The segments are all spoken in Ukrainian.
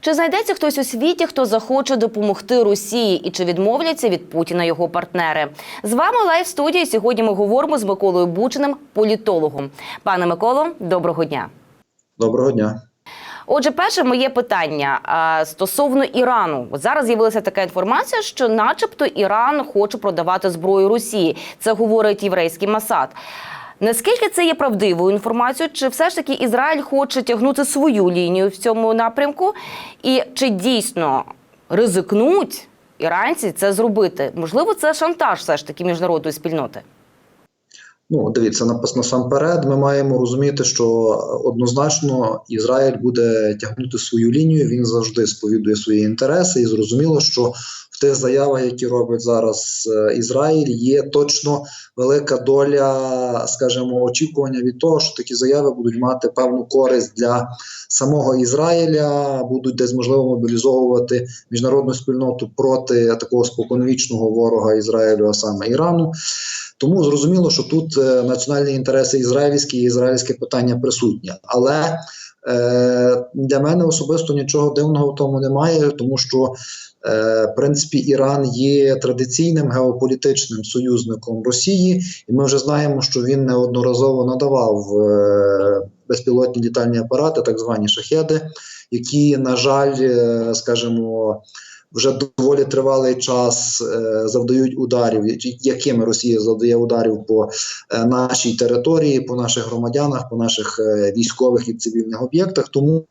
Чи знайдеться хтось у світі, хто захоче допомогти Росії, і чи відмовляться від Путіна його партнери? З вами лайв студії. Сьогодні ми говоримо з Миколою Бучиним, політологом. Пане Миколо, доброго дня. Доброго дня. Отже, перше моє питання стосовно Ірану. От Зараз з'явилася така інформація, що, начебто, Іран хоче продавати зброю Росії. Це говорить єврейський Масад. Наскільки це є правдивою інформацією? Чи все ж таки Ізраїль хоче тягнути свою лінію в цьому напрямку? І чи дійсно ризикнуть іранці це зробити? Можливо, це шантаж все ж таки міжнародної спільноти. Ну, дивіться, насамперед, ми маємо розуміти, що однозначно Ізраїль буде тягнути свою лінію. Він завжди сповідує свої інтереси, і зрозуміло, що тих заявах, які робить зараз е, Ізраїль, є точно велика доля, скажімо, очікування від того, що такі заяви будуть мати певну користь для самого Ізраїля, будуть десь можливо мобілізовувати міжнародну спільноту проти такого споконвічного ворога Ізраїлю, а саме Ірану. Тому зрозуміло, що тут е, національні інтереси ізраїльські і ізраїльське питання присутнє. Але е, для мене особисто нічого дивного в тому немає, тому що в принципі Іран є традиційним геополітичним союзником Росії, і ми вже знаємо, що він неодноразово надавав е, безпілотні літальні апарати, так звані шахеди, які, на жаль, е, скажімо, вже доволі тривалий час е, завдають ударів, якими Росія завдає ударів по е, нашій території, по наших громадянах, по наших е, військових і цивільних об'єктах. Тому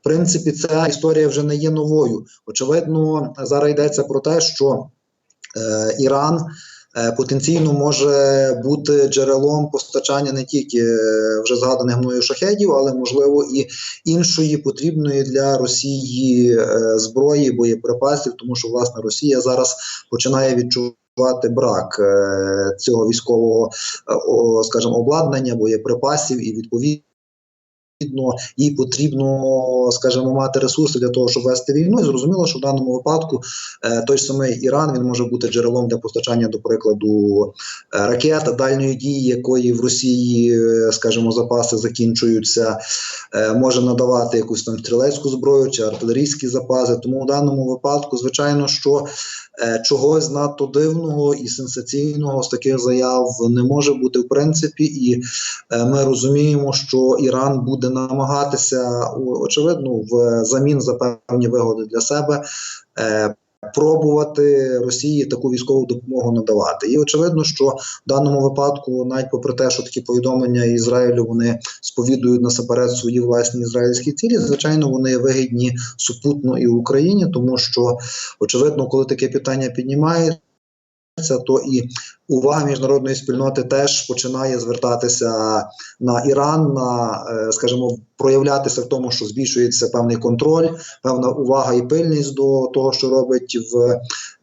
в принципі ця історія вже не є новою. Очевидно, зараз йдеться про те, що е, Іран. е, Потенційно може бути джерелом постачання не тільки е, вже згаданих мною шахедів, але можливо і іншої потрібної для Росії е, зброї, боєприпасів, тому що власне Росія зараз починає відчувати брак цього військового, скажімо, обладнання, боєприпасів і відповідно. Відповідно, їй потрібно, скажімо, мати ресурси для того, щоб вести війну. І зрозуміло, що в даному випадку е, той самий Іран він може бути джерелом для постачання, до прикладу, е, ракет дальньої дії, якої в Росії, е, скажімо, запаси закінчуються, може надавати якусь там стрілецьку зброю чи артилерійські запаси. Тому в даному випадку, звичайно, що чогось надто дивного і сенсаційного з таких заяв не може бути в принципі, і ми розуміємо, що Іран буде намагатися очевидно в замін за певні вигоди для себе. е, Пробувати Росії таку військову допомогу надавати, і очевидно, що в даному випадку, навіть попри те, що такі повідомлення Ізраїлю вони сповідують насамперед свої власні ізраїльські цілі, звичайно, вони вигідні супутно і Україні, тому що очевидно, коли таке питання піднімається, то і увага міжнародної спільноти теж починає звертатися на Іран, на е, скажімо, проявлятися в тому, що збільшується певний контроль, певна увага і пильність до того, що робить в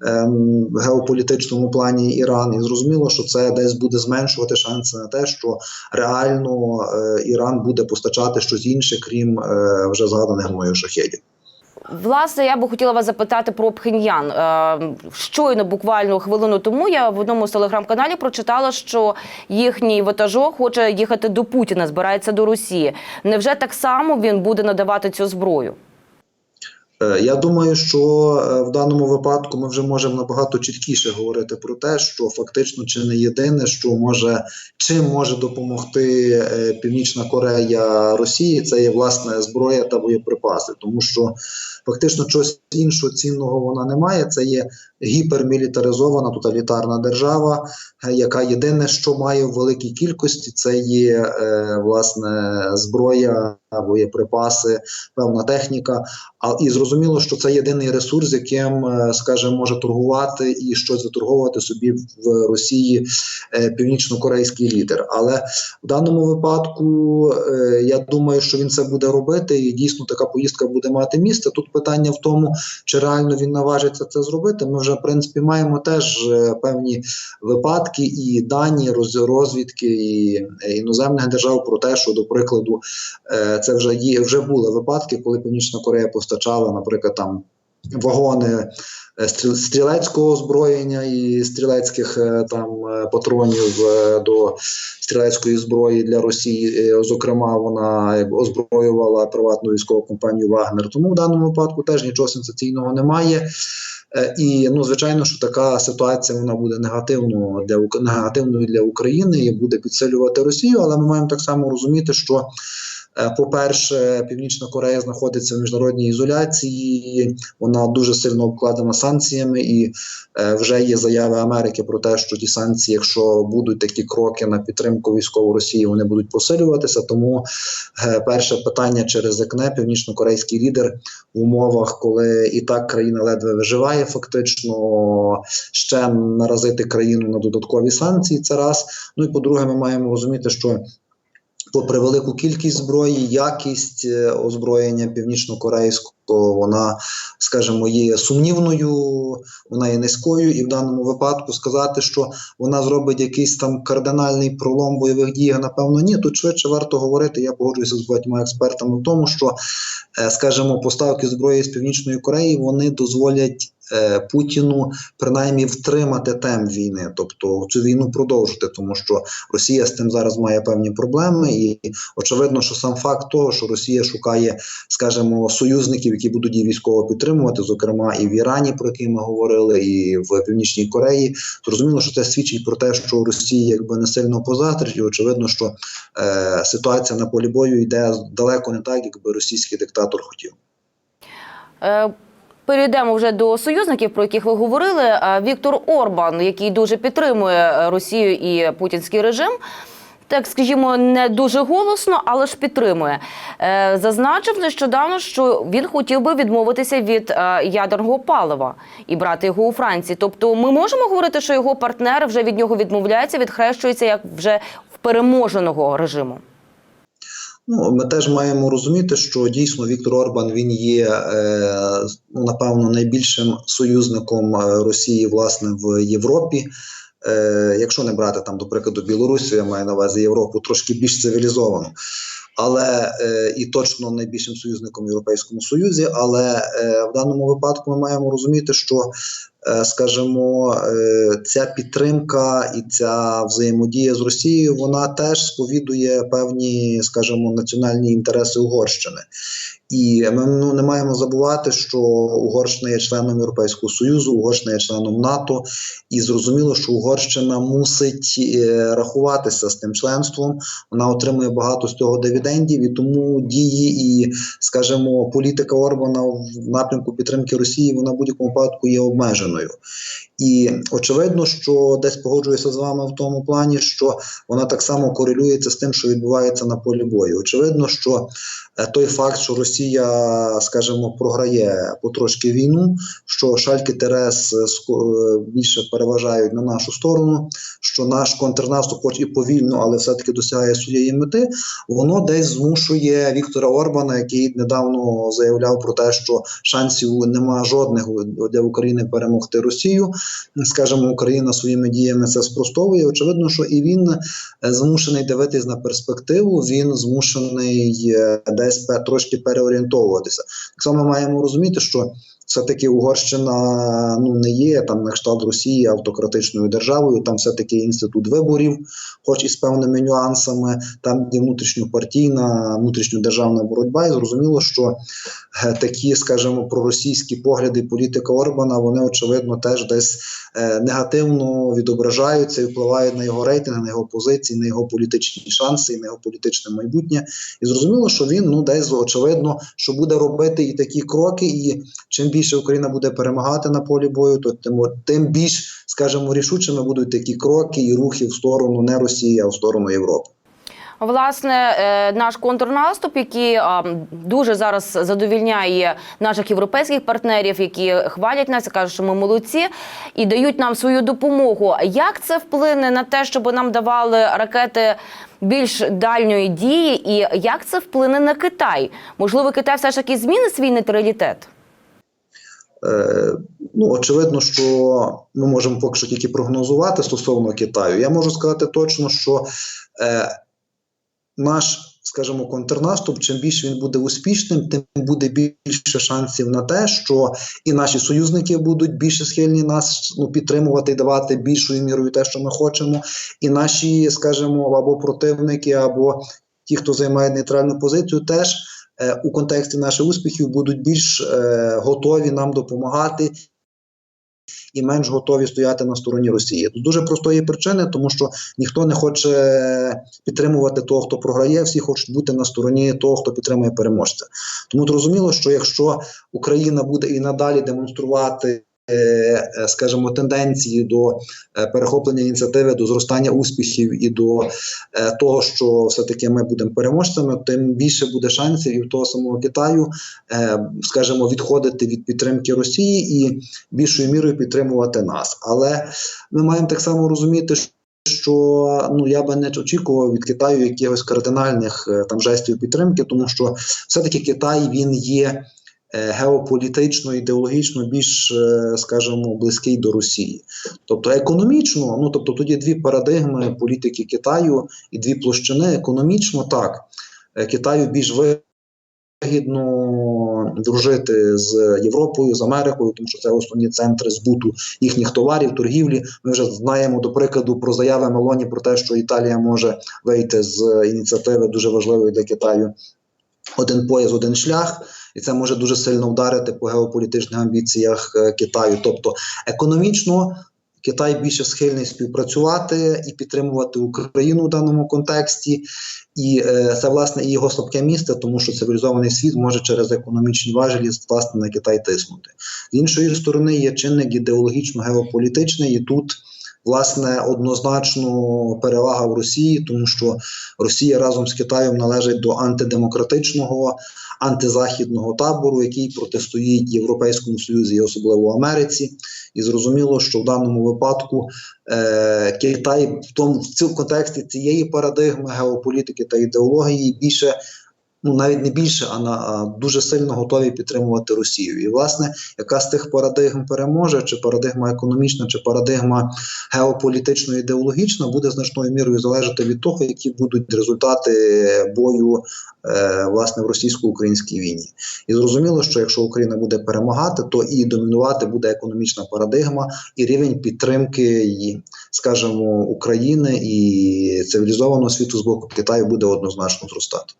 ем, геополітичному плані Іран, і зрозуміло, що це десь буде зменшувати шанси на те, що реально е, Іран буде постачати щось інше, крім е, вже згаданих мною шахедів. Власне, я би хотіла вас запитати про Пхеньян. Е, Щойно, буквально хвилину тому, я в одному з телеграм-каналів прочитала, що їхній ватажок хоче їхати до Путіна, збирається до Росії. Невже так само він буде надавати цю зброю? Е, Я думаю, що е, в даному випадку ми вже можемо набагато чіткіше говорити про те, що фактично чи не єдине, що може чим може допомогти Північна Корея Росії, це є власне зброя та боєприпаси, тому що фактично чогось іншого цінного вона не має. Це є гіпермілітаризована тоталітарна держава, е, яка єдине, що має в великій кількості, це є е, власне зброя, боєприпаси, певна техніка. А і зрозуміло, що це єдиний ресурс, яким, е, скажімо, може торгувати і щось виторговувати собі в Росії е, північно-корейський лідер. Але в даному випадку е, я думаю, що він це буде робити, і дійсно така поїздка буде мати місце. Тут питання в тому, чи реально він наважиться це зробити. Ми вже в принципі маємо теж певні випадки і дані розвідки і іноземних держав про те, що до прикладу. Це вже є вже були випадки, коли Північна Корея постачала, наприклад, там вагони е, стрілецького озброєння і стрілецьких е, там е, патронів до стрілецької зброї для Росії. Зокрема, вона озброювала приватну військову компанію Вагнер. Тому в даному випадку теж нічого сенсаційного немає. І ну, звичайно, що така ситуація вона буде негативно для негативною для України і буде підсилювати Росію. Але ми маємо так само розуміти, що, по-перше, Північна Корея знаходиться в міжнародній ізоляції, вона дуже сильно обкладена санкціями, і е, вже є заяви Америки про те, що ті санкції, якщо будуть такі кроки на підтримку військової Росії, вони будуть посилюватися. Тому е, перше питання через ЕКНЕ, північно-корейський лідер в умовах, коли і так країна ледве виживає, фактично ще наразити країну на додаткові санкції. Це раз. Ну і по-друге, ми маємо розуміти, що. Попри велику кількість зброї, якість е, озброєння північно-корейського, вона, скажімо, є сумнівною, вона є низькою, і в даному випадку сказати, що вона зробить якийсь там кардинальний пролом бойових діях, напевно, ні. Тут швидше варто говорити. Я погоджуюся з багатьма експертами в тому, що, е, скажімо, поставки зброї з північної Кореї вони дозволять. Е, Путіну принаймні втримати темп війни, тобто цю війну продовжити, тому що Росія з тим зараз має певні проблеми, і очевидно, що сам факт того, що Росія шукає, скажімо, союзників, які будуть її військово підтримувати, зокрема і в Ірані, про який ми говорили, і в Північній Кореї, зрозуміло, що це свідчить про те, що Росія якби не сильно позатрить, і очевидно, що е, ситуація на полі бою йде далеко не так, якби російський диктатор хотів. Е, Перейдемо вже до союзників, про яких ви говорили. Віктор Орбан, який дуже підтримує е, Росію і путінський режим. Так, скажімо, не дуже голосно, але ж підтримує. Е, Зазначив нещодавно, що він хотів би відмовитися від е, ядерного палива і брати його у Франції. Тобто, ми можемо говорити, що його партнер вже від нього відмовляється, відхрещується як вже в переможеного режиму. Ну, ми теж маємо розуміти, що дійсно Віктор Орбан він є е, напевно найбільшим союзником е, Росії власне в Європі. Е, якщо не брати там, до прикладу, Білорусі, я маю на увазі Європу трошки більш цивілізовану. Але е, і точно найбільшим союзником в Європейському Союзі. Але е, в даному випадку ми маємо розуміти, що е, скажімо, е, ця підтримка і ця взаємодія з Росією, вона теж сповідує певні, скажімо, національні інтереси Угорщини. І ми ну, не маємо забувати, що Угорщина є членом Європейського Союзу, Угорщина є членом НАТО, і зрозуміло, що Угорщина мусить е, рахуватися з тим членством. Вона отримує багато з цього дивідендів, і тому дії і, скажімо, політика Орбана в напрямку підтримки Росії вона в будь-якому випадку є обмеженою. І очевидно, що десь погоджуюся з вами в тому плані, що вона так само корелюється з тим, що відбувається на полі бою. Очевидно, що е, той факт, що Росія, скажімо, програє потрошки війну, що шальки Терес е, е, більше переважають на нашу сторону, що наш контрнаступ, хоч і повільно, але все-таки досягає своєї мети, воно десь змушує Віктора Орбана, який недавно заявляв про те, що шансів нема жодних для України перемогти Росію. Скажімо, Україна своїми діями це спростовує. Очевидно, що і він е, змушений дивитись на перспективу. Він змушений е, десь трошки переорієнтовуватися. Так само маємо розуміти, що все-таки Угорщина ну не є там на кшталт Росії автократичною державою. Там все-таки інститут виборів, хоч і з певними нюансами. Там є внутрішньопартійна, внутрішньодержавна боротьба, і зрозуміло, що е, такі, скажімо, проросійські погляди політика Орбана, вони очевидно теж десь е, негативно відображаються і впливають на його рейтинг, на його позиції, на його політичні шанси і на його політичне майбутнє. І зрозуміло, що він ну десь очевидно, що буде робити і такі кроки. І чим більше Україна буде перемагати на полі бою, то тим, тим більш, скажімо, рішучими будуть такі кроки і рухи в сторону не Росії, а в сторону Європи. Власне, е, наш контрнаступ, який дуже зараз задовільняє наших європейських партнерів, які хвалять нас, кажуть, що ми молодці, і дають нам свою допомогу. Як це вплине на те, щоб нам давали ракети більш дальньої дії, і як це вплине на Китай? Можливо, Китай все ж таки змінить свій нейтралітет? Е, ну, очевидно, що ми можемо поки що тільки прогнозувати стосовно Китаю. Я можу сказати точно, що е, наш скажімо, контрнаступ, чим більше він буде успішним, тим буде більше шансів на те, що і наші союзники будуть більше схильні нас ну, підтримувати і давати більшою мірою те, що ми хочемо, і наші, скажімо, або противники, або ті, хто займає нейтральну позицію, теж у контексті наших успіхів будуть більш е, готові нам допомагати і менш готові стояти на стороні Росії. З дуже простої причини, тому що ніхто не хоче підтримувати того, хто програє, всі хочуть бути на стороні того, хто підтримує переможця. Тому зрозуміло, що якщо Україна буде і надалі демонструвати. Е, е, Скажімо, тенденції до е, перехоплення ініціативи, до зростання успіхів і до того, що все-таки ми будемо переможцями, тим більше буде шансів і в того самого Китаю, скажімо, відходити від підтримки Росії і більшою мірою підтримувати нас. Але ми маємо так само розуміти, що ну я би не очікував від Китаю якихось кардинальних там жестів підтримки, тому що все-таки Китай він є. Е, Геополітично, ідеологічно більш, е, скажімо, близький до Росії, тобто економічно, ну тобто є дві парадигми політики Китаю і дві площини. Економічно так е, Китаю більш вигідно дружити з Європою, з Америкою, тому що це основні центри збуту їхніх товарів, торгівлі. Ми вже знаємо до прикладу про заяви Мелоні про те, що Італія може вийти з ініціативи дуже важливої для Китаю. Один пояс, один шлях, і це може дуже сильно вдарити по геополітичних амбіціях е, Китаю. Тобто економічно Китай більше схильний співпрацювати і підтримувати Україну в даному контексті, і е, це власне і його слабке місце, тому що цивілізований світ може через економічні важелі власне на Китай тиснути. З іншої сторони, є чинник ідеологічно-геополітичний, і тут власне однозначно перевага в Росії, тому що Росія разом з Китаєм належить до антидемократичного, антизахідного табору, який протистоїть Європейському Союзі, і особливо Америці. І зрозуміло, що в даному випадку е, Китай в тому в цьому контексті цієї парадигми геополітики та ідеології більше. Ну, навіть не більше, а на дуже сильно готові підтримувати Росію. І, власне, яка з тих парадигм переможе, чи парадигма економічна, чи парадигма геополітично ідеологічна, буде значною мірою залежати від того, які будуть результати бою е, власне в російсько-українській війні. І зрозуміло, що якщо Україна буде перемагати, то і домінувати буде економічна парадигма і рівень підтримки, і, скажімо, України і цивілізованого світу з боку Китаю буде однозначно зростати.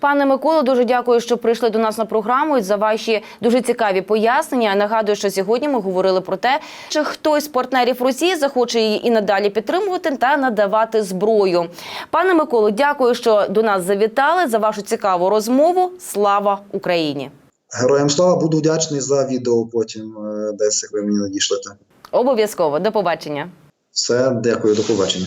Пане Миколо, дуже дякую, що прийшли до нас на програму і за ваші дуже цікаві пояснення. Нагадую, що сьогодні ми говорили про те, чи хтось з партнерів Росії захоче її і надалі підтримувати та надавати зброю. Пане Миколо, дякую, що до нас завітали за вашу цікаву розмову. Слава Україні! Героям слава буду вдячний за відео. Потім е, десь як ви мені надішлете. Обов'язково до побачення. Все, дякую, до побачення.